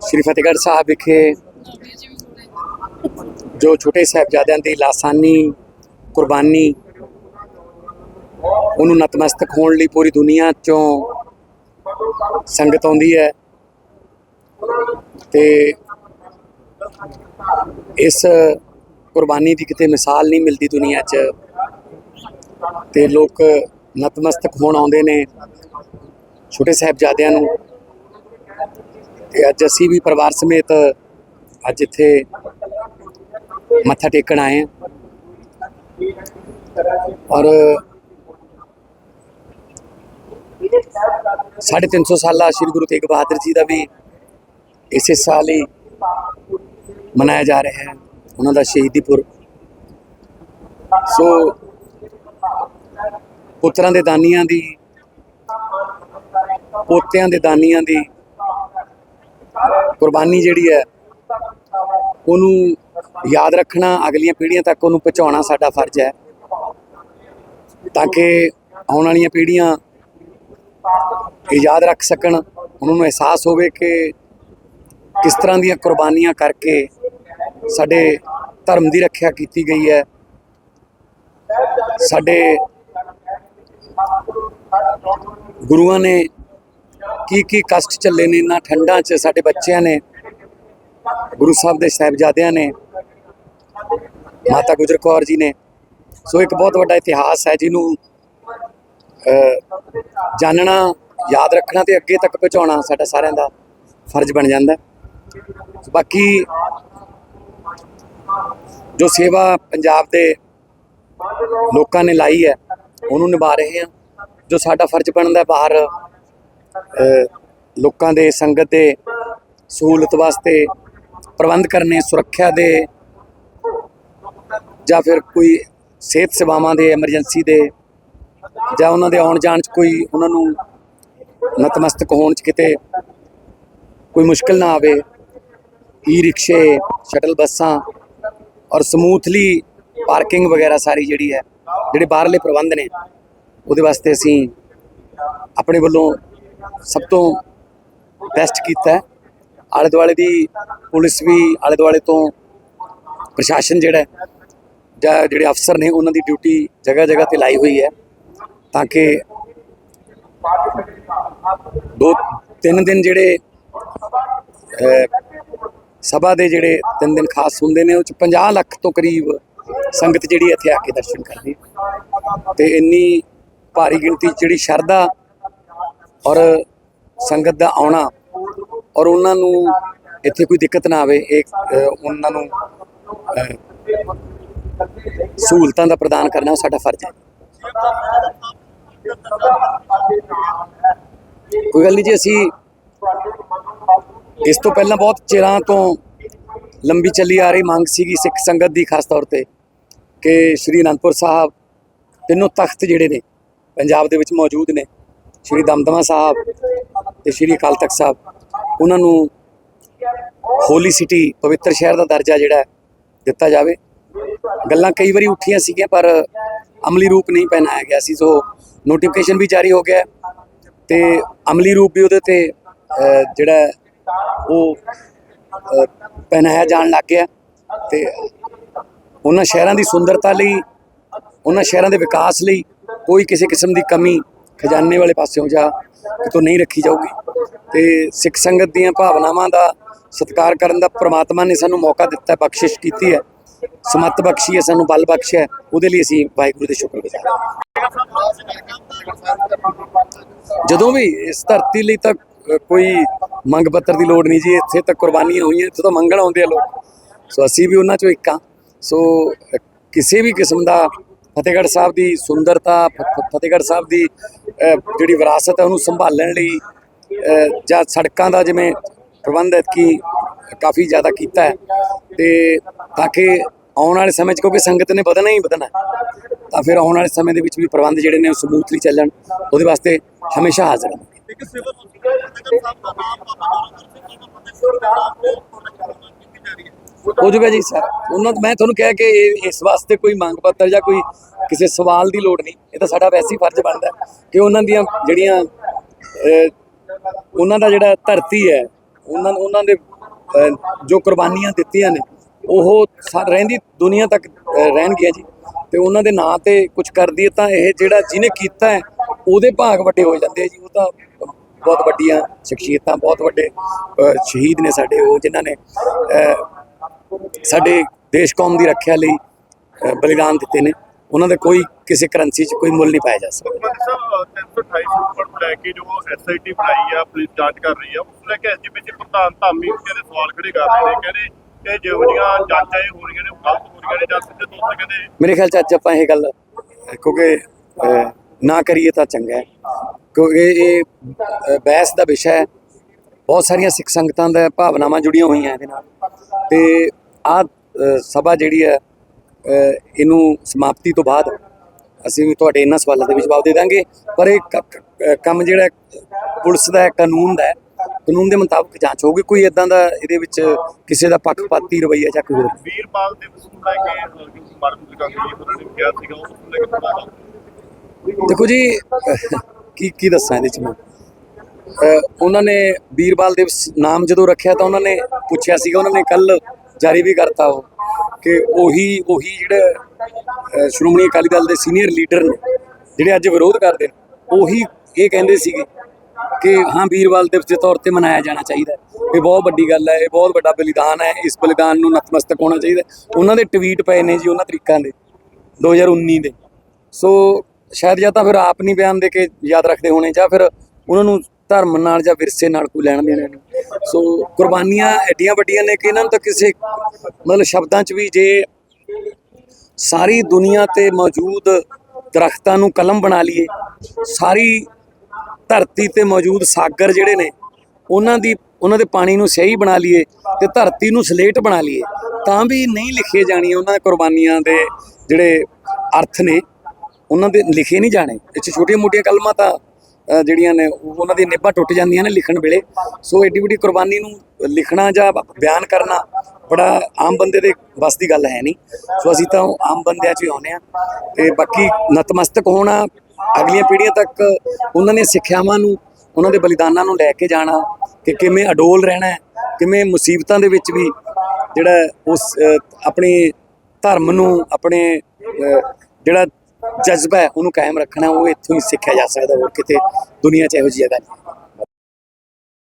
ਸ਼੍ਰੀ ਫਤਿਹਗੜ੍ਹ ਸਾਹਿਬ ਵਿਖੇ ਜੋ ਛੋਟੇ ਸਾਹਿਬਜ਼ਾਦਿਆਂ ਦੀ ਲਾਸਾਨੀ, ਕੁਰਬਾਨੀ, ਉਹਨੂੰ ਨਤਮਸਤਕ ਹੋਣ ਲਈ ਪੂਰੀ ਦੁਨੀਆ ਚੋਂ ਸੰਗਤ ਆਉਂਦੀ ਹੈ ਤੇ ਇਸ ਕੁਰਬਾਨੀ ਦੀ ਕਿਤੇ ਮਿਸਾਲ ਨਹੀਂ ਮਿਲਦੀ ਦੁਨੀਆ 'ਚ ਤੇ ਲੋਕ ਨਤਮਸਤਕ ਹੋਣ ਆਉਂਦੇ ਨੇ ਛੋਟੇ ਸਾਹਿਬਜ਼ਾਦਿਆਂ ਨੂੰ। ਤੇ ਅੱਜ ਅਸੀਂ ਵੀ ਪਰਿਵਾਰ ਸਮੇਤ ਅੱਜ ਇੱਥੇ ਮੱਥਾ ਟੇਕਣ ਆਏ ਹਾਂ। ਔਰ ਸਾਢੇ ਤਿੰਨ ਸੌ ਸਾਲਾ ਸ੍ਰੀ ਗੁਰੂ ਤੇਗ ਬਹਾਦਰ ਜੀ ਦਾ ਵੀ ਇਸੇ ਸਾਲ ਹੀ ਮਨਾਇਆ ਜਾ ਰਿਹਾ ਹੈ, ਉਹਨਾਂ ਦਾ ਸ਼ਹੀਦੀ ਪੁਰਬ ਸੋ ਪੁੱਤਰਾਂ ਦੇ ਦਾਨੀਆਂ ਦੀ, ਪੋਤਿਆਂ ਦੇ ਦਾਨੀਆਂ ਦੀ ਕੁਰਬਾਨੀ ਜਿਹੜੀ ਹੈ, ਉਹਨੂੰ ਯਾਦ ਰੱਖਣਾ, ਅਗਲੀਆਂ ਪੀੜ੍ਹੀਆਂ ਤੱਕ ਉਹਨੂੰ ਪਹੁੰਚਾਉਣਾ ਸਾਡਾ ਫਰਜ਼ ਹੈ। ਤਾਂ ਕਿ ਆਉਣ ਵਾਲੀਆਂ ਪੀੜ੍ਹੀਆਂ ਇਹ ਯਾਦ ਰੱਖ ਸਕਣ, ਉਹਨਾਂ ਨੂੰ ਅਹਿਸਾਸ ਹੋਵੇ ਕਿ ਕਿਸ ਤਰ੍ਹਾਂ ਦੀਆਂ ਕੁਰਬਾਨੀਆਂ ਕਰਕੇ ਸਾਡੇ ਧਰਮ ਦੀ ਰੱਖਿਆ ਕੀਤੀ ਗਈ ਹੈ। ਸਾਡੇ ਗੁਰੂਆਂ ਨੇ ਕੀ ਕੀ ਕਸ਼ਟ ਚੱਲੇ ਨੇ ਇਹਨਾਂ ਠੰਡਾਂ 'ਚ ਸਾਡੇ ਬੱਚਿਆਂ ਨੇ, ਗੁਰੂ ਸਾਹਿਬ ਦੇ ਸਾਹਿਬਜ਼ਾਦਿਆਂ ਨੇ, ਮਾਤਾ ਗੁਜਰ ਕੌਰ ਜੀ ਨੇ। ਸੋ ਇੱਕ ਬਹੁਤ ਵੱਡਾ ਇਤਿਹਾਸ ਹੈ ਜਿਹਨੂੰ ਜਾਣਨਾ ਯਾਦ ਰੱਖਣਾ ਤੇ ਅੱਗੇ ਤੱਕ ਪਹੁੰਚਾਉਣਾ ਸਾਡਾ ਸਾਰਿਆਂ ਦਾ ਫਰਜ਼ ਬਣ ਜਾਂਦਾ ਬਾਕੀ ਜੋ ਸੇਵਾ ਪੰਜਾਬ ਦੇ ਲੋਕਾਂ ਨੇ ਲਾਈ ਹੈ, ਉਹਨੂੰ ਨਿਭਾ ਰਹੇ ਹਾਂ। ਜੋ ਸਾਡਾ ਫਰਜ਼ ਬਣਦਾ ਬਾਹਰ ਲੋਕਾਂ ਦੇ ਸੰਗਤ ਦੇ ਸਹੂਲਤ ਵਾਸਤੇ ਪ੍ਰਬੰਧ ਕਰਨੇ, ਸੁਰੱਖਿਆ ਦੇ ਜਾਂ ਫਿਰ ਕੋਈ ਸਿਹਤ ਸੇਵਾਵਾਂ ਦੇ ਐਮਰਜੈਂਸੀ ਦੇ ਜਾਂ ਉਹਨਾਂ ਦੇ ਆਉਣ ਜਾਣ 'ਚ ਕੋਈ ਉਹਨਾਂ ਨੂੰ ਨਤਮਸਤਕ ਹੋਣ 'ਚ ਕਿਤੇ ਕੋਈ ਮੁਸ਼ਕਲ ਨਾ ਆਵੇ ਈ ਰਿਕਸ਼ੇ ਸ਼ਟਲ ਬੱਸਾਂ ਔਰ ਸਮੂਥਲੀ ਪਾਰਕਿੰਗ ਵਗੈਰਾ ਸਾਰੀ ਜਿਹੜੀ ਹੈ, ਜਿਹੜੇ ਬਾਹਰਲੇ ਪ੍ਰਬੰਧ ਨੇ, ਉਹਦੇ ਵਾਸਤੇ ਅਸੀਂ ਆਪਣੇ ਵੱਲੋਂ ਸਭ ਤੋਂ ਬੈਸਟ ਕੀਤਾ ਹੈ। ਆਲੇ ਦੁਆਲੇ ਦੀ ਪੁਲਿਸ ਵੀ ਆਲੇ ਦੁਆਲੇ ਤੋਂ ਪ੍ਰਸ਼ਾਸਨ ਜਿਹੜਾ ਜਾਂ ਜਿਹੜੇ ਅਫਸਰ ਨੇ, ਉਹਨਾਂ ਦੀ ਡਿਊਟੀ ਜਗ੍ਹਾ ਜਗ੍ਹਾ ਤੇ ਲਾਈ ਹੋਈ ਹੈ ਤਾਂ ਕਿ ਦੋ ਤਿੰਨ ਦਿਨ ਜਿਹੜੇ ਸਭਾ ਦੇ ਜਿਹੜੇ ਤਿੰਨ ਦਿਨ ਖਾਸ ਹੁੰਦੇ ਨੇ, ਉਹ ਚ 50 ਲੱਖ ਤੋਂ ਕਰੀਬ ਸੰਗਤ ਜਿਹੜੀ ਇੱਥੇ ਆ ਕੇ ਦਰਸ਼ਨ ਕਰਦੀ ਹੈ। ਤੇ ਇੰਨੀ ਭਾਰੀ ਗਿਣਤੀ 'ਚ ਜਿਹੜੀ ਸ਼ਰਧਾ ਔਰ ਸੰਗਤ ਦਾ ਆਉਣਾ ਔਰ ਉਹਨਾਂ ਨੂੰ ਇੱਥੇ ਕੋਈ ਦਿੱਕਤ ਨਾ ਆਵੇ, ਇਹ ਉਹਨਾਂ ਨੂੰ ਸਹੂਲਤਾਂ ਦਾ ਪ੍ਰਦਾਨ ਕਰਨਾ ਉਹ ਸਾਡਾ ਫਰਜ਼ ਹੈ। ਕੋਈ ਗੱਲ ਨਹੀਂ ਜੀ, ਅਸੀਂ ਇਸ ਤੋਂ ਪਹਿਲਾਂ ਬਹੁਤ ਚਿਰਾਂ ਤੋਂ ਲੰਬੀ ਚੱਲੀ ਆ ਰਹੀ ਮੰਗ ਸੀਗੀ ਸਿੱਖ ਸੰਗਤ ਦੀ, ਖਾਸ ਤੌਰ ਤੇ ਕਿ ਸ਼੍ਰੀ ਅਨੰਦਪੁਰ ਸਾਹਿਬ ਤਿੰਨੋਂ ਤਖਤ ਜਿਹੜੇ ਨੇ ਪੰਜਾਬ ਦੇ ਵਿੱਚ ਮੌਜੂਦ ਨੇ ਸ਼੍ਰੀ ਦਮਦਮਾ ਸਾਹਿਬ ਤੇ ਸ਼੍ਰੀ ਅਕਾਲ ਤਖਤ ਸਾਹਿਬ, ਉਹਨਾਂ ਨੂੰ ਹੋਲੀ ਸਿਟੀ ਪਵਿੱਤਰ ਸ਼ਹਿਰ ਦਾ ਦਰਜਾ ਜਿਹੜਾ ਦਿੱਤਾ ਜਾਵੇ। ਗੱਲਾਂ ਕਈ ਵਾਰੀ ਉੱਠੀਆਂ ਸੀਗੀਆਂ, ਪਰ ਅਮਲੀ ਰੂਪ ਨਹੀਂ ਪਹਿਨਾਇਆ ਗਿਆ ਸੀ। ਸੋ ਨੋਟੀਫਿਕੇਸ਼ਨ ਵੀ ਜਾਰੀ ਹੋ ਗਿਆ ਹੈ ਤੇ ਅਮਲੀ ਰੂਪ ਵੀ ਉਹਦੇ ਤੇ ਜਿਹੜਾ ਉਹ ਪਹਿਨਾਇਆ ਜਾਣ ਲੱਗ ਗਿਆ। ਤੇ ਉਹਨਾਂ ਸ਼ਹਿਰਾਂ ਦੀ ਸੁੰਦਰਤਾ ਲਈ, ਉਹਨਾਂ ਸ਼ਹਿਰਾਂ ਦੇ ਵਿਕਾਸ ਲਈ ਕੋਈ ਕਿਸੇ ਕਿਸਮ ਦੀ ਕਮੀ ਖਜ਼ਾਨੇ ਵਾਲੇ ਪਾਸਿਓਂ ਜਾਂ ਕਿਤੋਂ ਨਹੀਂ ਰੱਖੀ ਜਾਊਗੀ। ਤੇ ਸਿੱਖ ਸੰਗਤ ਦੀਆਂ ਭਾਵਨਾਵਾਂ ਦਾ ਸਤਿਕਾਰ ਕਰਨ ਦਾ ਪ੍ਰਮਾਤਮਾ ਨੇ ਸਾਨੂੰ ਮੌਕਾ ਦਿੱਤਾ ਬਖਸ਼ਿਸ਼ ਕੀਤੀ ਹੈ। ਸਮੱਤ ਬਖਸ਼ੀ ਹੈ ਸਾਨੂੰ ਬਲ ਬਖਸ਼ਿਆ ਹੈ, ਉਹਦੇ ਲਈ ਅਸੀਂ ਵਾਹਿਗੁਰੂ ਦੇ ਸ਼ੁਕਰਗੁਜ਼ਾਰ ਹਾਂ। ਜਦੋਂ ਵੀ ਇਸ ਧਰਤੀ ਲਈ ਤਾਂ ਕੋਈ ਮੰਗ ਪੱਤਰ ਦੀ ਲੋੜ ਨਹੀਂ ਜੀ। ਇੱਥੇ ਤਾਂ ਕੁਰਬਾਨੀਆਂ ਹੋਈਆਂ ਇੱਥੇ ਤਾਂ ਮੰਗਣ ਆਉਂਦੇ ਆ ਲੋਕ। ਸੋ ਅਸੀਂ ਵੀ ਉਹਨਾਂ ਚੋਂ ਇੱਕ ਹਾਂ। ਸੋ ਕਿਸੇ ਵੀ ਕਿਸਮ ਦਾ ਫਤਿਹਗੜ੍ਹ ਸਾਹਿਬ ਦੀ ਸੁੰਦਰਤਾ, ਫ- ਫ- ਫਤਿਹਗੜ੍ਹ ਸਾਹਿਬ ਦੀ ਜਿਹੜੀ ਵਿਰਾਸਤ ਹੈ ਉਹਨੂੰ ਸੰਭਾਲਣ ਲਈ ਜਾਂ ਸੜਕਾਂ ਦਾ ਜਿਵੇਂ ਪ੍ਰਬੰਧ ਕੀ ਕਾਫੀ ਜ਼ਿਆਦਾ ਕੀਤਾ ਹੈ। ਤੇ ਤਾਂ ਕਿ ਆਉਣ ਵਾਲੇ ਸਮੇਂ 'ਚ ਕਿਉਂਕਿ ਸੰਗਤ ਨੇ ਵਧਣਾ ਹੀ ਵਧਣਾ ਤਾਂ ਫਿਰ ਆਉਣ ਵਾਲੇ ਸਮੇਂ ਦੇ ਵਿੱਚ ਵੀ ਪ੍ਰਬੰਧ ਜਿਹੜੇ ਨੇ ਉਹ ਸਮੂਥਲੀ ਚੱਲਣ, ਉਹਦੇ ਵਾਸਤੇ ਹਮੇਸ਼ਾ ਹਾਜ਼ਰ ਹਾਂ ਹੋ ਜਾਊਗਾ ਜੀ, ਸਰ। ਉਹਨਾਂ ਮੈਂ ਤੁਹਾਨੂੰ ਕਿਹਾ ਕਿ ਇਹ- ਇਸ ਵਾਸਤੇ ਕੋਈ ਮੰਗ ਪੱਤਰ ਜਾਂ ਕੋਈ ਕਿਸੇ ਸਵਾਲ ਦੀ ਲੋੜ ਨਹੀਂ। ਇਹ ਤਾਂ ਸਾਡਾ ਵੈਸੇ ਹੀ ਫਰਜ਼ ਬਣਦਾ ਕਿ ਉਹਨਾਂ ਦੀਆਂ ਜਿਹੜੀਆਂ ਉਹਨਾਂ ਦਾ ਜਿਹੜਾ ਧਰਤੀ ਹੈ, ਉਹਨਾਂ ਉਹਨਾਂ ਦੇ ਜੋ ਕੁਰਬਾਨੀਆਂ ਦਿੱਤੀਆਂ ਨੇ, ਉਹ ਸਾ- ਰਹਿੰਦੀ ਦੁਨੀਆ ਤੱਕ ਰਹਿਣਗੀਆਂ ਜੀ। ਤੇ ਉਹਨਾਂ ਦੇ ਨਾਂ ਤੇ ਕੁਝ ਕਰਦੀ ਦਈਏ ਤਾਂ ਇਹ ਜਿਹੜਾ ਜਿਹਨੇ ਕੀਤਾ ਹੈ, ਉਹਦੇ ਭਾਗ ਵੱਡੇ ਹੋ ਜਾਂਦੇ ਆ ਜੀ। ਉਹ ਤਾਂ ਬਹੁਤ ਵੱਡੀਆਂ ਸ਼ਖਸੀਅਤਾਂ, ਬਹੁਤ ਵੱਡੇ ਸ਼ਹੀਦ ਨੇ ਸਾਡੇ, ਉਹ ਜਿਨ੍ਹਾਂ ਨੇ ਸਾਡੇ ਦੇਸ਼ ਕੌਮ ਦੀ ਰੱਖਿਆ ਲਈ ਬਲੀਦਾਨ ਦਿੱਤੇ ਨੇ। ਉਹਨਾਂ ਦਾ ਕੋਈ ਕਿਸੇ ਕਰੰਸੀ 'ਚ ਕੋਈ ਮੁੱਲ ਨਹੀਂ ਪਾਇਆ ਜਾ ਸਕਦਾ। ਮੁੱਖ ਮੰਤਰੀ ਸਾਹਿਬ 328 ਉੱਪਰ ਨੂੰ ਲੈ ਕੇ ਜੋ ਐਸਆਈਟੀ ਬਣਾਈ ਆ ਪੁਲਿਸ ਜਾਂਚ ਕਰ ਰਹੀ ਆ ਉਸ ਲੈ ਕੇ ਐਸਜੀਪੀਸੀ ਪ੍ਰਧਾਨ ਧਾਮੀ ਕਹਿੰਦੇ ਸਵਾਲ ਖੜੇ ਕਰ ਰਹੇ ਨੇ ਕਹਿੰਦੇ ਇਹ ਜਿਹੋ ਜਿਹੀਆਂ ਜਾਂਚਾਂ ਇਹ ਹੋ ਰਹੀਆਂ ਨੇ ਉਹ ਗਲਤ ਹੋ ਰਹੀਆਂ ਨੇ ਜਾਂ ਸਿੱਧੇ ਤੌਰ ਤੇ ਕਹਿੰਦੇ ਮੇਰੇ ਖਿਆਲ ਚ ਅੱਜ ਆਪਾਂ ਇਹ ਗੱਲ ਕਿਉਂਕਿ ਨਾ ਕਰੀਏ ਤਾਂ ਚੰਗਾ ਹੈ। ਕਿਉਂਕਿ ਇਹ ਬਹਿਸ ਦਾ ਵਿਸ਼ਾ ਹੈ। ਬਹੁਤ ਸਾਰੀਆਂ ਸਿੱਖ ਸੰਗਤਾਂ ਦਾ ਭਾਵਨਾਵਾਂ ਜੁੜੀਆਂ ਹੋਈਆਂ ਇਹਦੇ ਨਾਲ। ਤੇ ਆ ਸਭਾ ਜਿਹੜੀ ਹੈ ਇਹਨੂੰ ਸਮਾਪਤੀ ਤੋਂ ਬਾਅਦ ਅਸੀਂ ਵੀ ਤੁਹਾਡੇ ਇਹਨਾਂ ਸਵਾਲਾਂ ਦੇ ਵੀ ਜਵਾਬ ਦੇ ਦਾਂਗੇ। ਪਰ ਇਹ ਕੰਮ ਜਿਹੜਾ ਪੁਲਿਸ ਦਾ ਹੈ ਕਾਨੂੰਨ ਦਾ ਹੈ ਕਾਨੂੰਨ ਦੇ ਮੁਤਾਬਕ ਜਾਂਚ ਹੋਊਗੀ। ਕੋਈ ਇਦਾਂ ਦਾ ਇਹਦੇ ਵਿੱਚ ਕਿਸੇ ਦਾ ਪੱਖਪਾਤੀ ਰਵੱਈਆ ਜਾਂ ਕੋਈ ਹੋਰ। ਵੀਰਪਾਲ ਦਿਵਸ ਨੂੰ ਲੈ ਕੇ ਅਹ, ਜੋ ਮਾਰਨ ਲਗਾਉਂਦੀ ਉਹਨਾਂ ਨੇ ਕਿਹਾ ਸੀਗਾ ਉਸ ਨੂੰ ਲੈ ਕੇ ਥੋੜਾ ਦੇਖੋ ਜੀ ਕੀ ਕੀ ਦੱਸਾਂ ਇਹਦੇ ਚ ਮੈਂ? ਉਹਨਾਂ ਨੇ ਵੀਰਬਾਲ ਦਿਵਸ ਨਾਮ ਜਦੋਂ ਰੱਖਿਆ ਤਾਂ ਉਹਨਾਂ ਨੇ ਪੁੱਛਿਆ ਸੀਗਾ ਉਹਨਾਂ ਨੇ ਕੱਲ ਜਾਰੀ ਵੀ ਕਰਤਾ ਉਹ, ਕਿ ਉਹੀ ਉਹੀ ਜਿਹੜੇ ਸ਼੍ਰੋਮਣੀ ਅਕਾਲੀ ਦਲ ਦੇ ਸੀਨੀਅਰ ਲੀਡਰ ਨੇ, ਜਿਹੜੇ ਅੱਜ ਵਿਰੋਧ ਕਰਦੇ ਨੇ, ਉਹੀ ਇਹ ਕਹਿੰਦੇ ਸੀਗੇ ਕਿ ਹਾਂ ਵੀਰਵਾਲ ਦਿਵਸ ਦੇ ਤੌਰ ਤੇ ਮਨਾਇਆ ਜਾਣਾ ਚਾਹੀਦਾ ਇਹ ਬਹੁਤ ਵੱਡੀ ਗੱਲ ਹੈ, ਇਹ ਬਹੁਤ ਵੱਡਾ ਬਲੀਦਾਨ ਹੈ, ਇਸ ਬਲੀਦਾਨ ਨੂੰ ਨਤਮਸਤਕ ਹੋਣਾ ਚਾਹੀਦਾ ਉਹਨਾਂ ਦੇ ਟਵੀਟ ਪਏ ਨੇ ਜੀ, ਉਹਨਾਂ ਤਰੀਕਾਂ ਦੇ 2019 ਦੇ। ਸੋ, ਸ਼ਾਇਦ ਜਾਂ ਤਾਂ ਫਿਰ ਆਪ ਨਹੀਂ ਬਿਆਨ ਦੇ ਕੇ ਯਾਦ ਰੱਖਦੇ ਹੋਣੇ ਜਾਂ ਫਿਰ ਉਹਨਾਂ ਨੂੰ ਧਰਮ ਨਾਲ ਜਾਂ ਵਿਰਸੇ ਨਾਲ ਕੋਈ ਲੈਣ ਦੇਣਾ ਨਹੀਂ ਸੋ ਕੁਰਬਾਨੀਆਂ ਐਡੀਆਂ ਵੱਡੀਆਂ ਨੇ ਕਿ ਇਹਨਾਂ ਨੂੰ ਤਾਂ ਕਿਸੇ ਮਤਲਬ ਸ਼ਬਦਾਂ 'ਚ ਵੀ ਜੇ ਸਾਰੀ ਦੁਨੀਆ ਤੇ ਮੌਜੂਦ ਦਰਖਤਾਂ ਨੂੰ ਕਲਮ ਬਣਾ ਲਈਏ, ਸਾਰੀ ਧਰਤੀ ਤੇ ਮੌਜੂਦ ਸਾਗਰ ਜਿਹੜੇ ਨੇ, ਉਹਨਾਂ ਦੀ, ਉਹਨਾਂ ਦੇ ਪਾਣੀ ਨੂੰ ਸਹੀ ਬਣਾ ਲਈਏ ਤੇ ਧਰਤੀ ਨੂੰ ਸਲੇਟ ਬਣਾ ਲਈਏ, ਤਾਂ ਵੀ ਨਹੀਂ ਲਿਖੇ ਜਾਣੀਆਂ ਉਹਨਾਂ ਦੇ ਕੁਰਬਾਨੀਆਂ ਦੇ ਜਿਹੜੇ ਅਰਥ ਨੇ, ਉਹਨਾਂ ਦੇ ਲਿਖੇ ਨਹੀਂ ਜਾਣੇ। ਇੱਥੇ ਛੋਟੀਆਂ ਮੋਟੀਆਂ ਕਲਮਾਂ ਤਾਂ ਜਿਹੜੀਆਂ ਨੇ, ਉਹ- ਉਹਨਾਂ ਦੀ ਨਿਭਾ ਟੁੱਟ ਜਾਂਦੀਆਂ ਨੇ ਲਿਖਣ ਵੇਲੇ। ਸੋ ਐਡੀ ਵੱਡੀ ਕੁਰਬਾਨੀ ਨੂੰ ਲਿਖਣਾ ਜਾਂ ਬਿਆਨ ਕਰਨਾ ਬੜਾ ਆਮ ਬੰਦੇ ਦੇ ਬਸ ਦੀ ਗੱਲ ਹੈ ਨਹੀਂ। ਸੋ ਅਸੀਂ ਤਾਂ ਆਮ ਬੰਦਿਆਂ 'ਚ ਹੀ ਆਉਂਦੇ ਆ ਤੇ ਬਾਕੀ ਨਤਮਸਤਕ ਹੋਣਾ, ਅਗਲੀਆਂ ਪੀੜ੍ਹੀਆਂ ਤੱਕ ਉਹਨਾਂ ਦੀਆਂ ਸਿੱਖਿਆਵਾਂ ਨੂੰ, ਉਹਨਾਂ ਦੇ ਬਲੀਦਾਨਾਂ ਨੂੰ ਲੈ ਕੇ ਜਾਣਾ, ਕਿ ਕਿਵੇਂ ਅਡੋਲ ਰਹਿਣਾ ਕਿਵੇਂ ਮੁਸੀਬਤਾਂ ਦੇ ਵਿੱਚ ਵੀ ਜਿਹੜਾ ਉਸ ਆਪਣੇ ਧਰਮ ਨੂੰ, ਆਪਣੇ ਜਿਹੜਾ ਜਜ਼ਬਾ ਹੈ, ਉਹਨੂੰ ਕਾਇਮ ਰੱਖਣਾ, ਉਹ ਇੱਥੋਂ ਹੀ ਸਿੱਖਿਆ ਜਾ ਸਕਦਾ, ਹੋਰ ਕਿਤੇ ਦੁਨੀਆ 'ਚ ਇਹੋ ਜਿਹੀ ਜਗ੍ਹਾ ਨਹੀਂ।